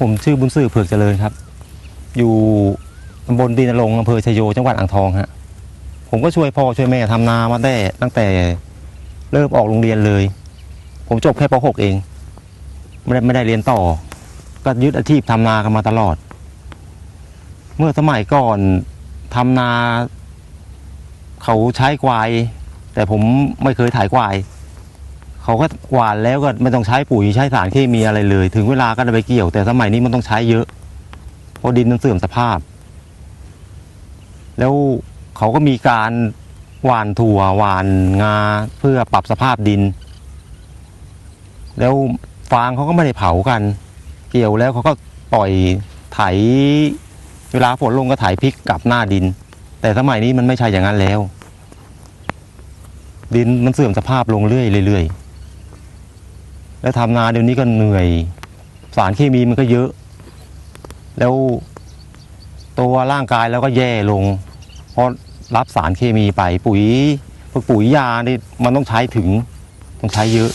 ผมชื่อบุญสื่อเผือกเจริญครับ อยู่ตำบลดีนรงอำเภอชยโยจังหวัดอ่างทองฮะผมก็ช่วยพ่อช่วยแม่ทำนามาได้ตั้งแต่เริ่มออกโรงเรียนเลย ผมจบแค่ป .6 เอง ไม่ได้ไม่ได้เรียนต่อ ก็ยึดอาชีพทำนากันมาตลอด เมื่อสมัยก่อนทำนา เขาใช้ควาย แต่ผมไม่เคยถ่ายควาย เขาก็หวานแล้วก็ไม่ต้องใช้ปุ๋ยใช้สารเคมีอะไรเลย ถึงเวลาก็จะไปเกี่ยว แต่สมัยนี้มันต้องใช้เยอะเพราะดินมันเสื่อมสภาพ แล้วเขาก็มีการหว่านถั่วหว่านงาเพื่อปรับสภาพดิน แล้วฟางเขาก็ไม่ได้เผากัน เกี่ยวแล้วเขาก็ปล่อยไถ เวลาฝนลงก็ไถพลิกกลับหน้าดิน แต่สมัยนี้มันไม่ใช่อย่างนั้นแล้ว ดินมันเสื่อมสภาพลงเรื่อยๆ แล้วทำนาเดี๋ยวนี้ก็เหนื่อย สารเคมีมันก็เยอะ แล้วตัวร่างกายเราก็แย่ลง เพราะรับสารเคมีไปปุ๋ยพวกปุ๋ยยานี่มันต้องใช้ถึงต้องใช้เยอะ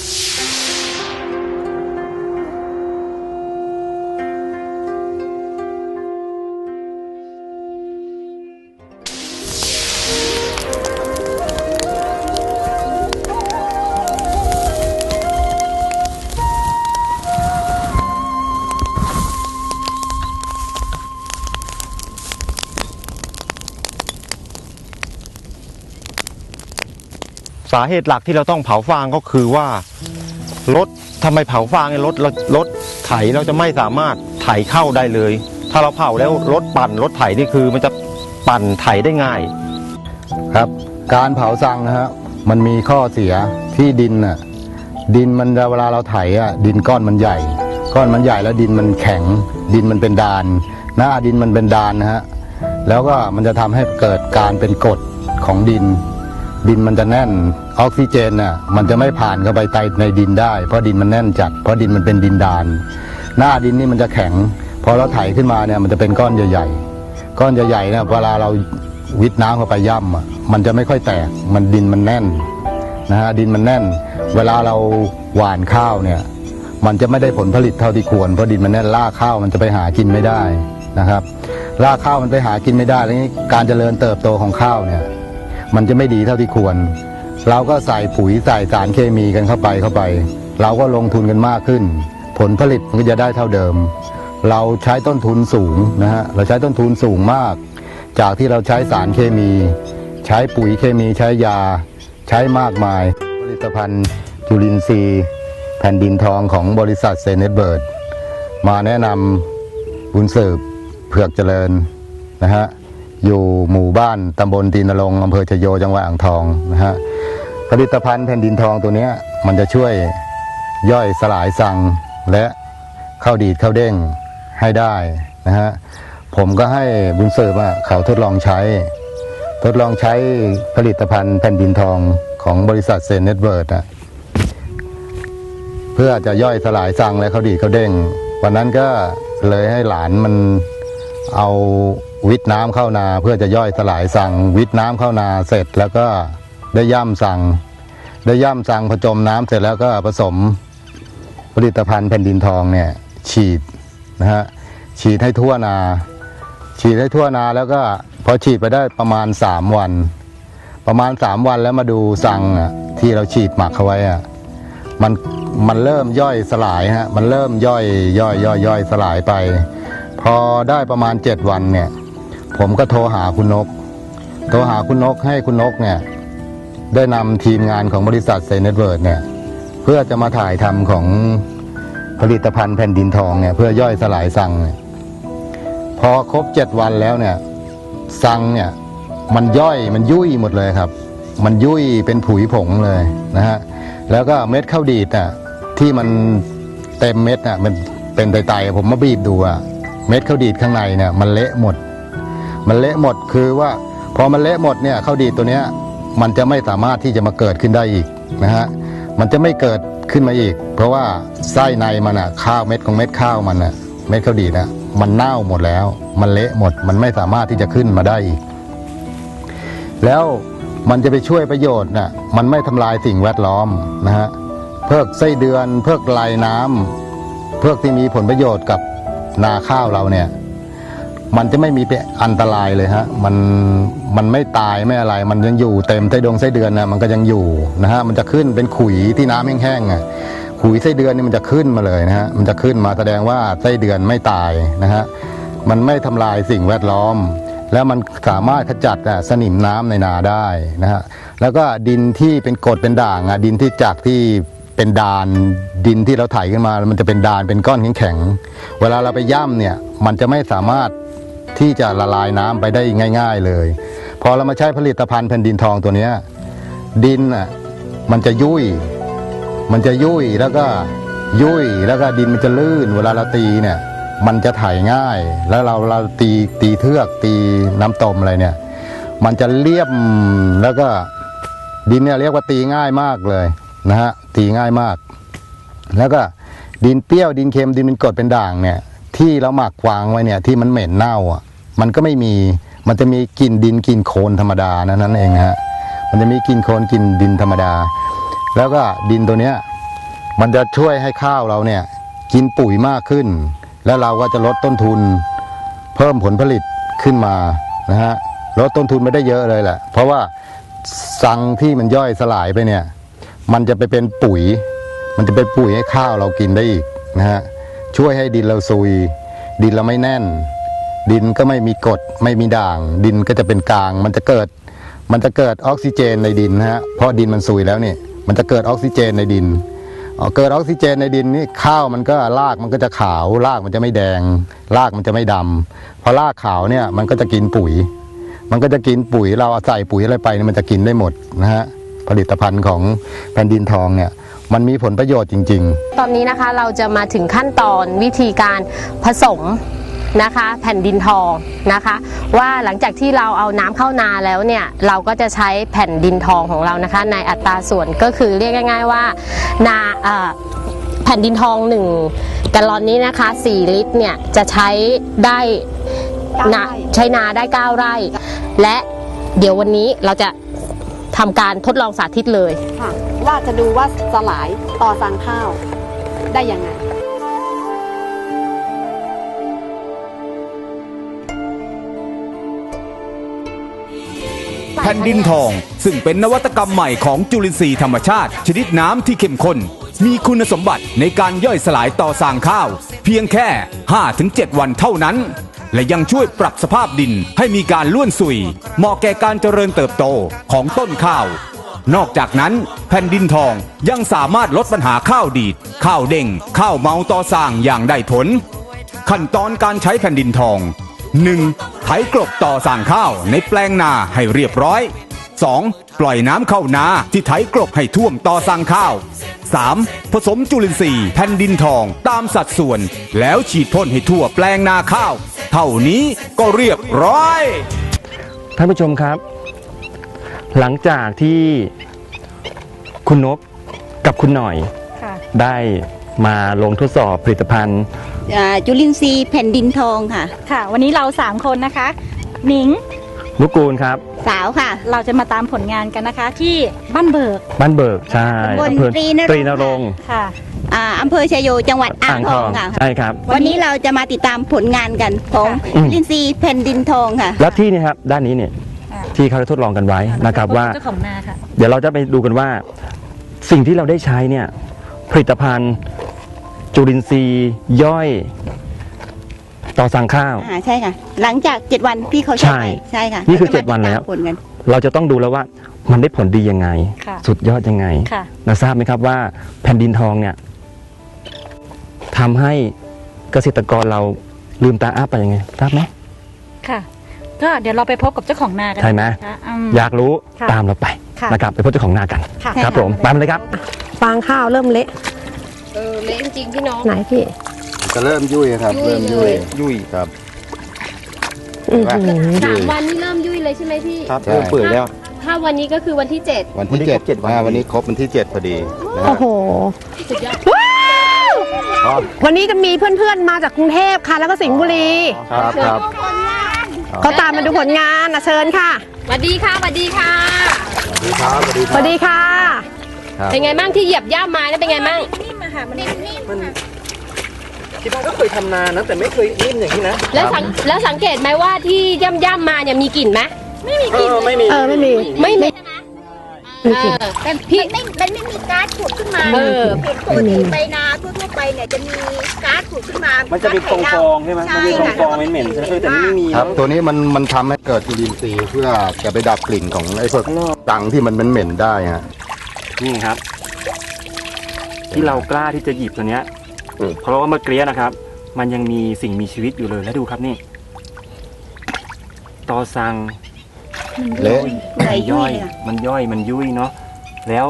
สาเหตุหลักที่เราต้องเผาฟางก็คือว่ารถทำไมเผาฟางเนี่ยรถรถไถเราจะไม่สามารถไถเข้าได้เลย ถ้าเราเผาแล้วรถปั่นรถไถนี่คือมันจะปั่นไถได้ง่าย ครับ การเผาซังนะฮะมันมีข้อเสียที่ดินน่ะดินมันเวลาเราไถอะดินก้อนมันใหญ่ ก้อนมันใหญ่แล้วดินมันแข็ง ดินมันเป็นดาน หน้าดินมันเป็นดานนะฮะแล้วก็มันจะทำให้เกิดการเป็นกรดของดิน ดินมันจะแน่นออกซิเจนน่ะมันจะไม่ผ่านเข้าไปใต้ในดินได้ เพราะดินมันแน่นจัดเพราะดินมันเป็นดินดาน หน้าดินนี่มันจะแข็งพอเราไถขึ้นมาเนี่ยมันจะเป็นก้อนใหญ่ๆก้อนใหญ่ๆเนี่ยเวลาเราวิดน้ำเข้าไปย่ำอะมันจะไม่ค่อยแตกมันดินมันแน่นนะฮะดินมันแน่น เวลาเราหว่านข้าวเนี่ย มันจะไม่ได้ผลผลิตเท่าที่ควรเพราะดินมันแน่นรากข้าวมันจะไปหากินไม่ได้นะครับรากข้าวมันไปหากินไม่ได้แล้วนี้การเจริญเติบโตของข้าวเนี่ย มันจะไม่ดีเท่าที่ควร เราก็ใส่ปุ๋ยใส่สารเคมีกันเข้าไปเข้าไป เราก็ลงทุนกันมากขึ้น ผลผลิตมันก็จะได้เท่าเดิม เราใช้ต้นทุนสูงนะฮะเราใช้ต้นทุนสูงมาก จากที่เราใช้สารเคมี ใช้ปุ๋ยเคมีใช้ยา ใช้มากมาย ผลิตภัณฑ์จุลินทรีย์แผ่นดินทองของบริษัทเซเนตเบิร์ดมาแนะนำบุญสืบเผือกเจริญนะฮะ อยู่หมู่บ้านตำบลตีนรงอำเภอชโยจังหวัดอ่างทองนะฮะผลิตภัณฑ์แผ่นดินทองตัวนี้มันจะช่วยย่อยสลายสั่งและเข้าดีดเข้าเด้งให้ได้นะฮะผมก็ให้บุญเสริมอะเขาทดลองใช้ ทดลองใช้ผลิตภัณฑ์แผ่นดินทองของบริษัทเซนเน็ตเวิร์ดอะเพื่อจะย่อยสลายสั่งและเข้าดีดเข้าเด้งวันนั้นก็เลยให้หลานมันเอา วิทน้ำเข้านาเพื่อจะย่อยสลายสั่งวิทน้ำเข้านาเสร็จแล้วก็ได้ย่ำสั่ง ได้ย่ำสั่งผจมน้ำเสร็จแล้วก็ผสมผลิตภัณฑ์แผ่นดินทองเนี่ยฉีดนะฮะฉีดให้ทั่วนา ฉีดให้ทั่วนาแล้วก็พอฉีดไปได้ประมาณสามวัน ประมาณสามวันแล้วมาดูสั่งอะที่เราฉีดหมักเขาไว้อะมันมันเริ่มย่อยสลายฮะมันเริ่มย่อยย่อยย่อยย่อยสลายไป พอได้ประมาณเจ็ดวันเนี่ย ผมก็โทรหาคุณนก โทรหาคุณนกให้คุณนกเนี่ย ได้นำทีมงานของบริษัทเซนเน็ตเวิร์ดเนี่ย เพื่อจะมาถ่ายทำของผลิตภัณฑ์แผ่นดินทองเนี่ย เพื่อย่อยสลายสั่งเนี่ยพอครบเจ็ดวันแล้วเนี่ยสั่งเนี่ย มันย่อยมันยุ่ยหมดเลยครับ มันยุ่ยเป็นผุยผงเลยนะฮะแล้วก็เม็ดข้าวดีดอะที่มันเต็มเม็ดอะมันเป็นไตๆผมมาบีบดูอะเม็ดข้าวดีดข้างในเนี่ย มันเละหมด มันเละหมดคือว่าพอมันเละหมดเนี่ยข้าวดีตัวเนี้ยมันจะไม่สามารถที่จะมาเกิดขึ้นได้อีกนะฮะมันจะไม่เกิดขึ้นมาอีก เพราะว่าไส้ในมันอะข้าวเม็ดของเม็ดข้าวมันอะเม็ดข้าวดีดอะมันเน่าหมดแล้ว มันเละหมดมันไม่สามารถที่จะขึ้นมาได้อีก แล้วมันจะไปช่วยประโยชน์น่ะมันไม่ทำลายสิ่งแวดล้อมนะฮะเพิกไส้เดือน เพิกลายน้ำเพือกที่มีผลประโยชน์กับนาข้าวเราเนี่ย มันจะไม่มีเป็นอันตรายเลยฮะ มันมันไม่ตายไม่อะไร มันยังอยู่เต็มไส้ดวงไส้เดือนนะมันก็ยังอยู่นะฮะ มันจะขึ้นเป็นขุยที่น้ำแห้งๆอะขุยไส้เดือนนี่มันจะขึ้นมาเลยนะฮะ มันจะขึ้นมาแสดงว่าไส้เดือนไม่ตายนะฮะ มันไม่ทำลายสิ่งแวดล้อม แล้วมันสามารถขจัดสนิมน้ำในนาได้นะฮะ แล้วก็ดินที่เป็นกรดเป็นด่างอะดินที่จากที่เป็นดานดินที่เราไถขึ้นมา มันจะเป็นดานเป็นก้อนแข็งๆ เวลาเราไปย่ำเนี่ย มันจะไม่สามารถ ที่จะละลายน้ำไปได้ง่าย ๆเลย พอเรามาใช้ผลิตภัณฑ์แผ่นดินทองตัวเนี้ยดินอะมันจะยุ่ย มันจะยุ่ยแล้วก็ยุ่ยแล้วก็ดินมันจะลื่น เวลาเราตีเนี่ย มันจะไถง่าย แล้วเราเราตีตีเทือกตีน้ำตมอะไรเนี่ย มันจะเลี่ยมแล้วก็ดินเนี่ยเรียกว่าตีง่ายมากเลยนะฮะตีง่ายมาก แล้วก็ดินเปรี้ยวดินเค็มดินเป็นกรดเป็นด่างเนี่ย ที่เราหมักวางไว้เนี่ยที่มันเหม็นเน่าอะ มันก็ไม่มีมันจะมีกลิ่นดินกลิ่นโคลนธรรมดานะนั่นเองฮะมันจะมีกลิ่นโคลนกลิ่นดินธรรมดา แล้วก็ดินตัวเนี้ยมันจะช่วยให้ข้าวเราเนี่ยกินปุ๋ยมากขึ้น แล้วเราก็จะลดต้นทุน เพิ่มผลผลิตขึ้นมานะฮะลดต้นทุนไม่ได้เยอะเลยแหละ เพราะว่าสังที่มันย่อยสลายไปเนี่ย มันจะไปเป็นปุ๋ย มันจะเป็นปุ๋ยให้ข้าวเรากินได้อีกนะฮะ ช่วยให้ดินเราซุย ดินเราไม่แน่น ดินก็ไม่มีกรดไม่มีด่าง ดินก็จะเป็นกลาง มันจะเกิด มันจะเกิดออกซิเจนในดินนะฮะเพราะดินมันซุยแล้วเนี่ยมันจะเกิดออกซิเจนในดินเกิดออกซิเจนในดินนี่ข้าวมันก็รากมันก็จะขาวรากมันจะไม่แดง รากมันจะไม่ดำพอรากขาวเนี่ยมันก็จะกินปุ๋ย มันก็จะกินปุ๋ยเราใส่ปุ๋ยอะไรไปมันจะกินได้หมดนะฮะผลิตภัณฑ์ของแผ่นดินทองเนี่ย มันมีผลประโยชน์จริง ๆ ตอนนี้นะคะเราจะมาถึงขั้นตอนวิธีการผสมนะคะแผ่นดินทองนะคะ ว่าหลังจากที่เราเอาน้ำเข้านาแล้วเนี่ยเราก็จะใช้แผ่นดินทองของเรานะคะ ในอัตราส่วนก็คือเรียกง่าย ๆว่านาเอ่อแผ่นดินทองหนึ่งแกลลอนนี้นะคะ 4 ลิตรเนี่ยจะใช้ได้นาใช้นาได้ 9 ไร่ และเดี๋ยววันนี้เราจะทำการทดลองสาธิตเลยค่ะ ว่าจะดูว่าสลายต่อสั่งข้าวได้ยังไงแผ่นดินทอง ซึ่งเป็นนวัตกรรมใหม่ของจุลินทรีย์ธรรมชาติ ชนิดน้ำที่เข้มข้น มีคุณสมบัติในการย่อยสลายต่อสางข้าว เพียงแค่ 5-7 วันเท่านั้น และยังช่วยปรับสภาพดินให้มีการล้วนสุย เหมาะแก่การเจริญเติบโตของต้นข้าว นอกจากนั้นแผ่นดินทองยังสามารถลดปัญหาข้าวดีด ข้าวเด้ง ข้าวเมาต่อสร้างอย่างได้ผล ขั้นตอนการใช้แผ่นดินทอง 1. ไถกลบต่อสั่งข้าวในแปลงนาให้เรียบร้อย 2. ปล่อยน้ำเข้านาที่ไถกลบให้ท่วมต่อสั่งข้าว 3. ผสมจุลินทรีย์แผ่นดินทองตามสัดส่วน แล้วฉีดพ่นให้ทั่วแปลงนาข้าว เท่านี้ก็เรียบร้อย ท่านผู้ชมครับ หลังจากที่คุณนกกับคุณหน่อยค่ะได้มาลงทดสอบผลิตภัณฑ์อ่าจุลินทรีย์แผ่นดินทองค่ะ ค่ะ วันนี้เรา3คนนะคะหนิงนุกูลครับ สาวค่ะ เราจะมาตามผลงานกันนะคะ ที่บ้านเบิก บ้านเบิกใช่ตำบลอำเภอตรีนรงค์ ตรีนรงค์ค่ะ อ่าอำเภอชยโยจังหวัดอ่างทองค่ะ ใช่ครับ วันนี้เราจะมาติดตามผลงานกันของอืมจุลินทรีย์แผ่นดินทองค่ะ แล้วที่นี่ครับด้านนี้เนี่ยอ่า ที่เขาได้ทดลองกันไว้นะครับว่าเจ้าของนาค่ะเดี๋ยวเราจะไปดูกันว่าสิ่งที่เราได้ใช้เนี่ยผลิตภัณฑ์ จุลินทรีย์ ย่อย ต่อสั่งข้าว อ่าใช่ค่ะ หลังจาก7วันที่เขาใช่ใช้ใช่ค่ะนี่คือราจะมา7วันแล้วติดตามผลกัน เราจะต้องดูแล้วว่ามันได้ผลดียังไง ค่ะสุดยอดยังไงค่ะ เราทราบไหมครับว่าแผ่นดินทองเนี่ยทำให้เกษตรกรเราลืมตาอ้าไปยังไงทราบไหมค่ะ ก็เดี๋ยวเราไปพบกับเจ้าของนากันใช่ไหมนะคะอืม อยากรู้ค่ะตามเราไปค่ะ นะครับไปพบเจ้าของนากันค่ะ ครับผมตามเลยครับ ฟางข้าวเริ่มเละเออเละจริงๆพี่น้อง ไหนพี่จะเริ่มยุ่ยครับ ยุ่ยเริ่มยุ่ยเลยยุ่ยครับสามวันนี่เริ่มยุ่ยเลยใช่ไหมพี่ ครับใช่ เริ่มเปื่อยแล้ว ถ้าวันนี้ก็คือวันที่เจ็ดวันที่วันนี้เจ็ครดบเจ็ดวัน อ่าวันนี้ครบวันที่เจ็ดพอดีนะฮะโอ้โห สุดยอดครับวันนี้จะมีเพื่อนๆมาจากกรุงเทพค่ะ แล้วก็สิงห์บุรี ครับครับ เขาตามมาดูผลงานนะเชิญค่ะสวัสดีค่ะสวัสดีค่ะ สวัสดีครับสวัสดีคสรับวัสดีค่ะเป็นไงบ้างที่เหยียบย่าไม้แล้วเป็นไงบ้างที่บ้านก็เคยทำนานะแต่ไม่เคยนิ่มอย่างนี้นะแล้วสังแล้วสังเกตไหมว่าที่ย่ำย่ำๆมาเนี่ยมีกลิ่นไหมไม่มีกลิ่นเออไม่มีเออไม่มีไม่มีไม่กลิ่น เออแต่พี่ไม่มันไม่มีก๊าซผุดขึ้นมาเออเห็นปกติไปนาทั่วๆไปเนี่ยจะมีก๊าซผุดขึ้นมามัมันจะเป็นฟองฟองๆใช่ไหมมันเป็นฟองฟองๆเหม็นๆใช่ไหมเออแต่นี่ไม่มีครับเนอะตัวนี้มันมันทำให้เกิดจุลินทรีย์เพื่อจะไปดับกลิ่นของไอ้พวกข้างนอกตังที่มันเหม็นๆได้ฮะนี่ครับ ที่เรากล้าที่จะหยิบตัวเนี้ยอืมเพราะว่าเมื่อกี้นะครับ มันยังมีสิ่งมีชีวิตอยู่เลยแล้วดูครับนี่ ตอซัง เละไหลมันยุ่ย่อยยอะมันย่อยมันยุ่ยเนาะแล้ว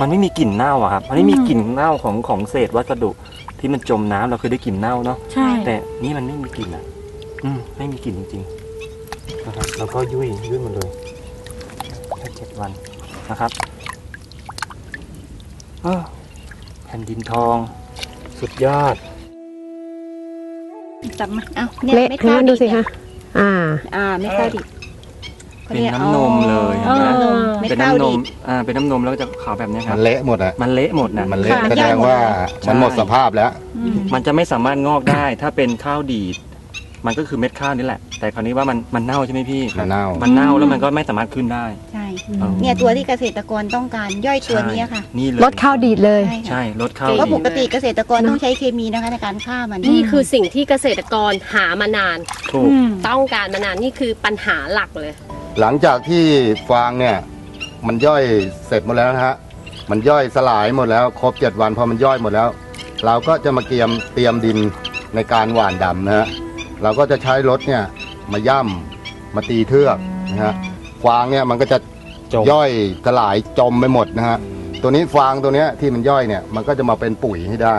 มันไม่มีกลิ่นเน่าอะครับมันไม่มีกลิ่นเน่าของของเศษวัสดุที่มันจมน้ำเราเคยได้กลิ่นเน่าเนาะใช่ แต่นี่มันไม่มีกลิ่นอะอืมไม่มีกลิ่นจริงๆนะครับแล้วก็ยุ่ยยุ่ยหมดเลยแค่เจ็ดวันนะครับเออแผ่นดินทอง สุดยอด จับมา เอ้าเนี่ยเละไม่งั้ข้าวนดูดิบสิคะอ่า อ่า ไม่ข้าวดิบ เป็นน้ำนมเลยเอเห็นไหมอไม่เป็นข้าวน้ำนดิมบ อ่าเป็นน้ำนมแล้วก็จะขาวแบบเนี้ยคมัรับนเละหมดอะมันเละหมดนะมันเละค่ะ แสดงว่าใช่มันหมดสภาพแล้ว มันจะไม่สามารถงอกได้ ถ้าเป็นข้าวดีด มันก็คือเม็ดข้าวนี่แหละ แต่คราวนี้ว่ามันมันเน่าใช่ไหมพี่มันเน่า มันเน่าแล้วมันก็ไม่สามารถขึ้นได้ ใช่เออเนี่ยตัวที่เกษตรกรต้องการย่อยตัวนี้ค่ะนี่เลยลดข้าวดีดเลย ใช่ค่ะใช่ลดข้าวเพราะดีปดกติเกษตรกรต้องใช้เคมีนะคะในการฆ่ามัน นี่คือสิ่งที่เกษตรกรหามานาน ถูกอืมต้องการมานานนี่คือปัญหาหลักเลย หลังจากที่ฟางเนี่ยมันย่อยเสร็จหมดแล้วนะฮะ มันย่อยสลายหมดแล้วครบเจ็ดวันพอมันย่อยหมดแล้ว เราก็จะมาเตรียมเตรียมดินในการหว่านดำนะฮะ เราก็จะใช้รถเนี่ยมาย่ำมาตีเทือกนะฮะ ฟางเนี่ยมันก็จะจม ย่อยสลายจมไปหมดนะฮะ ตัวนี้ฟางตัวเนี้ยที่มันย่อยเนี่ยมันก็จะมาเป็นปุ๋ยให้ได้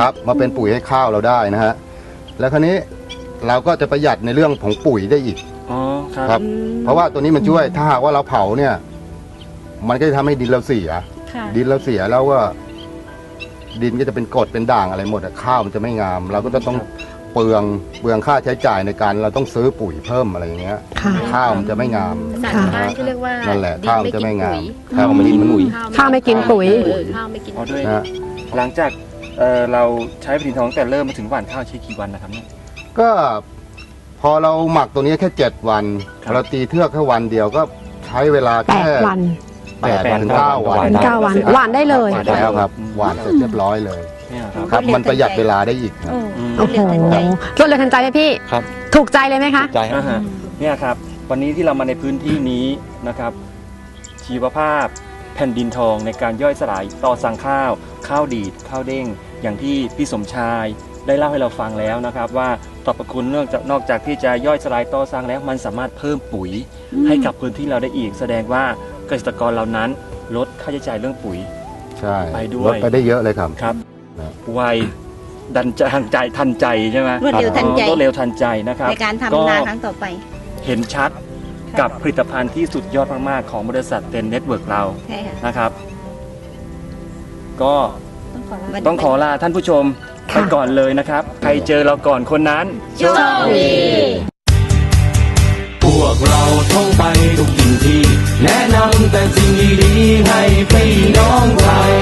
ครับมาเป็นปุ๋ยให้ข้าวเราได้นะฮะ แล้วคราวนี้เราก็จะประหยัดในเรื่องของปุ๋ยได้อีกอ๋อ ครับ ครับ เพราะว่าตัวนี้มันช่วยถ้าหากว่าเราเผาเนี่ย มันก็จะทำให้ดินเราเสีย ค่ะดินเราเสียแล้วว่าดินก็จะเป็นกรดเป็นด่างอะไรหมดอะข้าวมันจะไม่งาม เราก็จะต้องเปลืองเปลืองค่าใช้จ่ายในการเราต้องซื้อปุ๋ยเพิ่มอะไรอย่างเงี้ย ค่ะ ข้าวมันจะไม่งาม ภาษาชาวบ้านที่เรียกว่านั่นแหละดิข้าวมันจะไม่งามปุ๋ยข้าวมันดินมันปุ๋ยข้าวไม่กินปุ๋ย เออข้าวไม่กินอ๋อด้ปุ๋วยยนะฮะ หลังจากเอ่อเราใช้ผลิตทองตั้งแต่เริ่มมาถึงหว่านข้าวใช้กี่วันนะครับเนี่ยก็ พอเราหมักตัวนี้แค่เจ็ดวัน ครับ เราตีเทือกแค่วันเดียวก็ใช้เวลาแปแค่ดวัน แปดวันถึงเก้าวันเป็นเก้าวันหวานได้เลย หวานแล้วครับหวานเสร็จเรียบร้อยเลยเนี่ยครับ ครับ มันประหยัดเวลาได้อีกครับอืมโอ้โหรวดเร็วทันใจไหมพี่ ครับ ถูกใจเลยไหมคะ ใจฮะ อ่าฮะเนี่ยครับ วันนี้ที่เรามาในพื้นที่นี้นะครับ ชีวภาพแผ่นดินทองในการย่อยสลายต่อสั่งข้าว ข้าวดีด ข้าวเด้ง อย่างที่พี่สมชาย ได้เล่าให้เราฟังแล้วนะครับ ว่าตอบประคุณเนื่องจากนอกจากที่จะย่อยสลายต่อสั่งแล้ว มันสามารถเพิ่มปุ๋ย ให้กับพื้นที่เราได้อีก แสดงว่าเกษตรกรเหล่านั้น ลดค่าใช้จ่ายเรื่องปุ๋ย ใช่ไปด้วย ลดไปได้เยอะเลยครับครับครับไวดันใจทันใจทันใจใช่ไหมรวดเร็วทันใจรวดเร็วทันใจนะครับในการทำนาครั้งต่อไป เห็นชัดกับผลิตภัณฑ์ที่สุดยอดมากๆ ของบริษัทเต็นเน็ตเวิร์กเราใช่ค่ะนะครับ ก็ต้องขอลาต้องขอลาท่านผู้ชม ไปก่อนเลยนะครับ ใครเจอเราก่อนคนนั้น โชคดี พวกเราท่องไปทุกที่ที่ แนะนำแต่สิ่งดีๆให้พี่น้องไทย